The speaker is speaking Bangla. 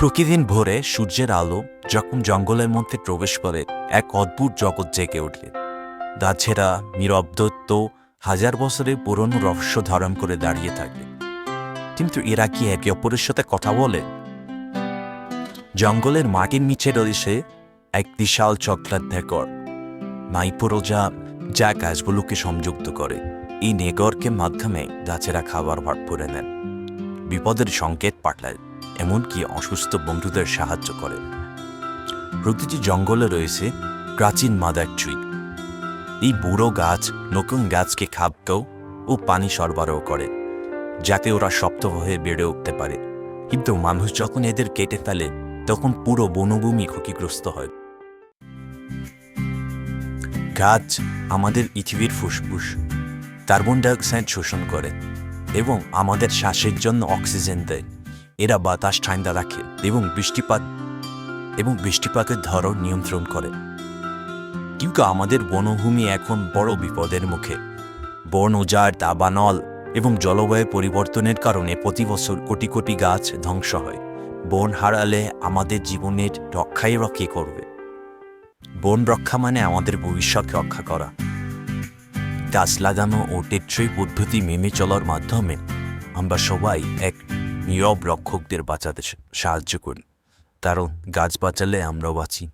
প্রতিদিন ভোরে সূর্যের আলো যখন জঙ্গলের মধ্যে প্রবেশ করে, এক অদ্ভুত জগৎ জেগে ওঠে গাছেরা নিরব্দত্ত হাজার বছরের পুরনো রহস্য ধারণ করে দাঁড়িয়ে থাকে। কিন্তু এরা কি একে অপরের সাথে কথা বলে? জঙ্গলের মাটির নিচে রয়েছে এক বিশাল চক্রাত নেগর মাইপুরো যা গাছগুলোকে সংযুক্ত করে। এই নেগরকে মাধ্যমে গাছেরা খাবার ভাগ করে নেন। বিপদের সংকেত পাঠায়। এমনকি অসুস্থ বন্ধুদের সাহায্য করে। প্রতিটি জঙ্গলে রয়েছে প্রাচীন মাদার ট্রি। এই বুড়ো গাছ নতুন গাছকে খাদ্য ও পানি সরবরাহ করে, যাতে ওরা শক্ত হয়ে বেড়ে উঠতে পারে। কিন্তু মানুষ যখন এদের কেটে ফেলে, তখন পুরো বনভূমি ক্ষতিগ্রস্ত হয়। গাছ আমাদের পৃথিবীর ফুসফুস, কার্বন ডাইঅক্সাইড শোষণ করে এবং আমাদের শ্বাসের জন্য অক্সিজেন দেয়। এরা বাতাস ঠান্ডা রাখে এবং বৃষ্টিপাত এবং বৃষ্টিপাতের ধরন নিয়ন্ত্রণ করে। কিন্তু আমাদের বনভূমি এখন বড় বিপদের মুখে। বন উজাড়, দাবানল এবং জলবায়ু পরিবর্তনের কারণে প্রতি বছর কোটি কোটি গাছ ধ্বংস হয়। বন হারালে আমাদের জীবনের রক্ষাই রক্ষী করবে? বন রক্ষা মানে আমাদের ভবিষ্যৎ রক্ষা করা। গাছ লাগানো ও টেট্রই পদ্ধতি মেনে চলার মাধ্যমে আমরা সবাই এক নীরব রক্ষকদের বাঁচাতে সাহায্য করি কারণ গাছ বাঁচালে আমরাও বাঁচি।